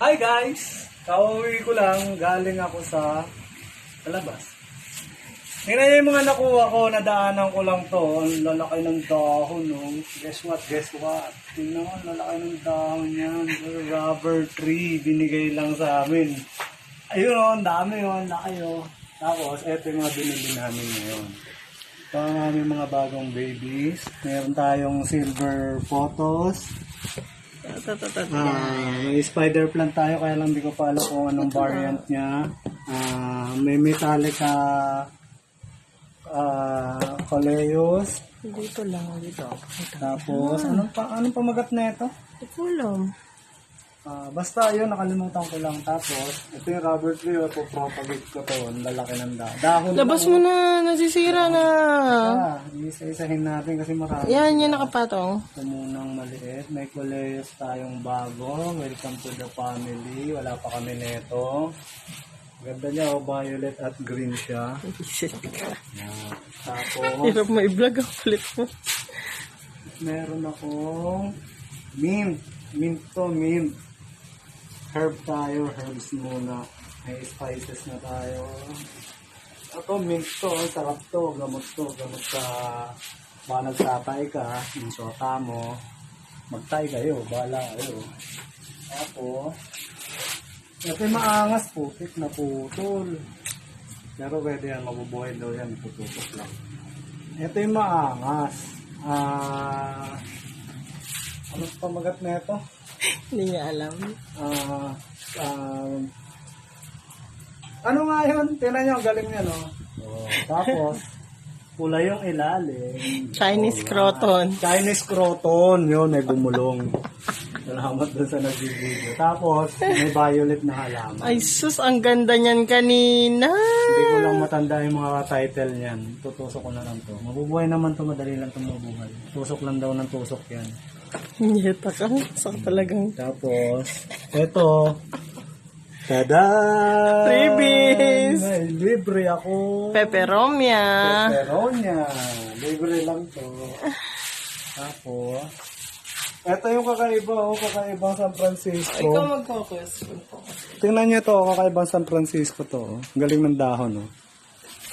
Hi guys! Kauwi ko lang, galing ako sa palabas. Tingnan niyo yung mga nakuha ko, nadaanan ko lang to. Lalaki ng dahon, no? Guess what, guess what? Tingnan mo, lalaki ng dahon yan. Rubber tree, binigay lang sa amin. Ayun, oh, ang dami, oh, ang laki, oh. Tapos, eto yung mga binili namin ngayon. Ito ang aming mga bagong babies. Meron tayong silver photos. Ah, may spider plant tayo kaya lang hindi ko pa alam kung anong variant niya. Ah, may metallic ah uh, Coleus. Dito lang, dito. Tapos anong pa anong pamagat na ito? Ulam. Ah, basta yun nakalimutan ko lang. Tapos ito yung rubber tree propagate ko to. Ang lalaki ng da- dahon. Labas mo na, nasisira na. Ah, isa-isahin natin kasi marami. Yan, yan nakapatong. Ito munang maliit. May Coleus tayong bago. Welcome to the family. Wala pa kami neto. Ganda niya, oh, violet at green siya. Yan. Tapos, Hirap mo i-vlog ang kulit mo. meron akong mint. Mint to, mint. Herb tayo, herbs muna. May spices na tayo. Ito, mint to. Ang sarap to. Gamot to. Gamot sa baka nagtatay ka, yung sota mo. Magtay kayo, bala kayo. Tapos, ito yung maangas, putik na putol. Pero pwede yan, mabubuhay daw yan, pututok lang. Ito yung maangas. Ah, ano pamagat na ito? Hindi niya alam. Ah, um, ano nga yun? Tingnan nyo, ang galing niya, no? Oh, tapos, kulay yung ilalim. Chinese Oh, croton. Chinese croton, yun, may gumulong. Salamat doon sa nag-video. Tapos, may violet na halaman. Ay sus, ang ganda niyan kanina. Hindi ko lang matanda yung mga title niyan. Tutusok ko na lang to. Mabubuhay naman to, madali lang to mabuhay. Tusok lang daw ng tusok yan. Nyeta ka. Sak talagang. Tapos, eto. Tada! Freebies! May libre ako. Peperomia. Peperonia. Libre lang to. Tapos, eto yung kakaiba, oh, kakaibang San Francisco. Ikaw mag-focus. Tingnan niyo to, kakaibang San Francisco to. oh. Ang Galing ng dahon, oh.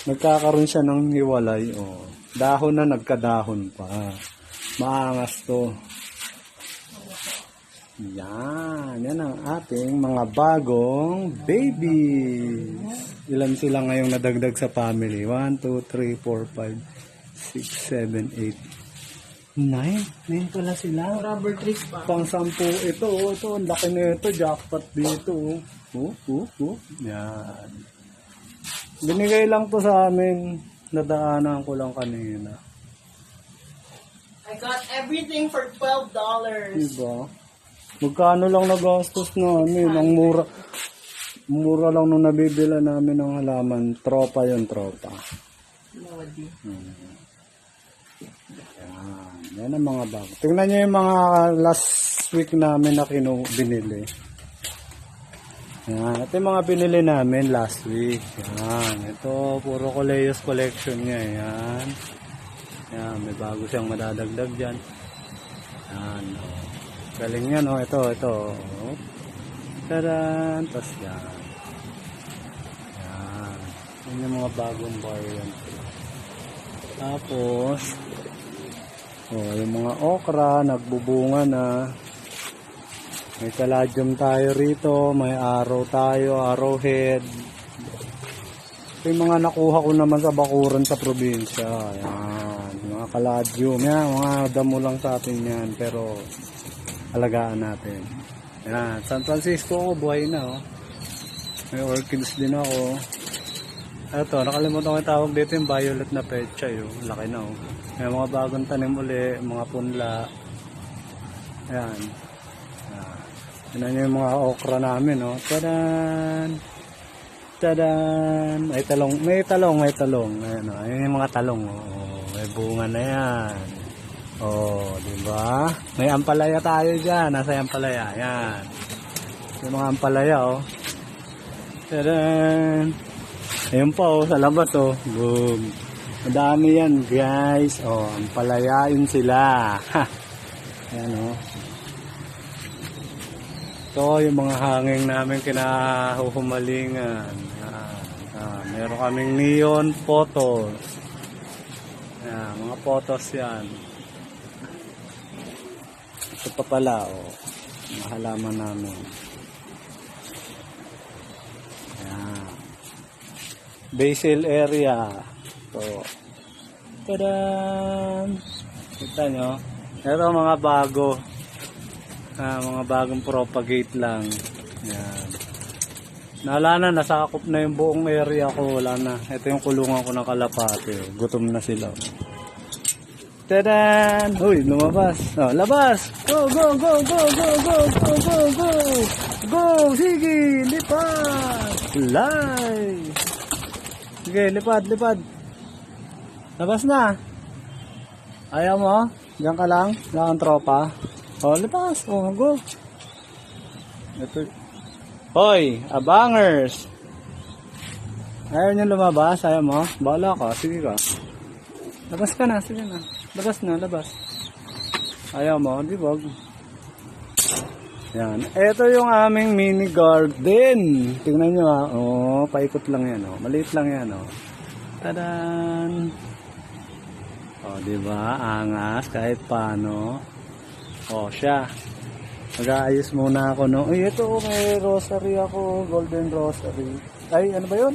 Nagkakaroon siya ng hiwalay, oh. Dahon na nagkadahon pa. Maangas to. Yan, yan ang ating mga bagong babies. Ilan sila ngayong nadagdag sa family? 1, 2, 3, 4, 5, 6, 7, 8, 9. 9 pala sila. Rubber trees pa. Pang sampu ito, oh, ito, ang laki na ito, jackpot dito. oh. Oh, oh, oh. Yan. Binigay lang to sa amin, nadaanan ko lang kanina. I got everything for $12. Diba? Magkano lang nagastos namin, ang mura. Mura lang nung nabibila namin ng halaman. Tropa yun, tropa. Lodi. Yan, yan ang mga bago. Tingnan nyo yung mga last week namin na kinu binili. Yan, ito yung mga binili namin last week. Yan, ito puro Coleus collection niya. Yan. Yan, may bago siyang madadagdag dyan. Yan, oh. Galing yan, oh. Ito, ito. Taran! Tapos yan. Yan. Yan yung mga bagong variant. Tapos, oh, yung mga okra, nagbubunga na. May caladium tayo rito, may arrow tayo, arrowhead. Ito yung mga nakuha ko naman sa bakuran sa probinsya. Ayan, mga caladium. Yan, mga damo lang sa atin yan, pero alagaan natin. Yan, San Francisco, oh, buhay na oh. May orchids din ako. Ito, nakalimutan ko yung tawag dito yung violet na pecha yun. Laki na oh. May mga bagong tanim uli, mga punla. Ayan. Ah. Tignan nyo yung mga okra namin, oh. Tadan! Tadan! May talong, may talong, may talong. Ayan, oh. Ayan yung mga talong, oh. Oh, May bunga na yan. Oh, di ba? May ampalaya tayo dyan. Nasa ampalaya. Ayan. Yung mga ampalaya, oh. Tadan! Ayun pa oh, sa labas oh. Boom. Madami yan guys. Oh, ang palayain sila. Ha. Ayan oh. Ito yung mga hanging namin kinahuhumalingan. Yan. Ah, meron kaming neon photos. Yan, mga photos yan. Ito pa pala, oh. Mga halaman namin. Yan. Basil area. Ito. Tadaan! Kita nyo? Ito mga bago. Ah, mga bagong propagate lang. Yan. Nala na, nasakop na yung buong area ko. Wala na. Ito yung kulungan ko ng kalapate. Gutom na sila. Tadan! Uy, lumabas. Oh, labas! Go, go, go, go, go, go, go, go, go! Go! Sige! Lipad! Fly! Sige, lipad, lipad. Labas na. Ayaw mo? Diyan ka lang? Wala kang tropa? O, lipas. O, go. Ito. Hoy, abangers! Ayaw niyo lumabas? Ayaw mo? Bahala ka. Sige ka. Labas ka na. Sige na. Labas na, labas. Ayaw mo? Di wag. Yan. Ito yung aming mini garden. Tingnan nyo ha. Oh, paikot lang yan. Oh. Maliit lang yan. Oh. Tadan! O, di ba? Angas kahit paano. O, siya. Mag-aayos muna ako, no? Ay, ito, oh, may rosary ako. Golden rosary. Ay, ano ba yun?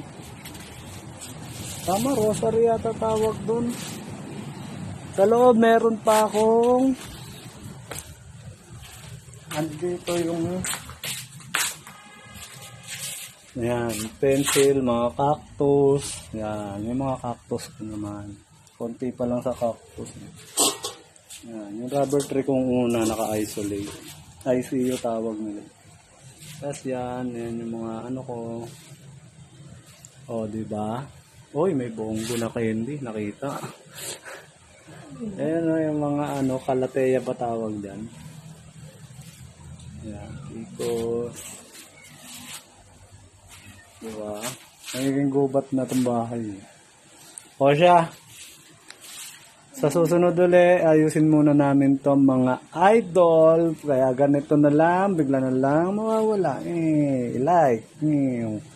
Tama, rosary yata tawag dun. Sa loob, meron pa akong andito yung Ayan, pencil, mga cactus. Yan, yung mga cactus ko naman. Konti pa lang sa cactus. Yan, yung rubber tree kong una naka-isolate. ICU tawag nila. Tapos yan, yan yung mga ano ko. O, di ba? Oy, may bongo na candy, nakita. Ayan o, yung mga ano, kalateya ba tawag dyan? Yan, ikos. Diba? Nagiging gubat na itong bahay. O siya. Sa susunod uli, ayusin muna namin to mga idol. Kaya ganito na lang, bigla na lang mawawala. Eh, like. Eh,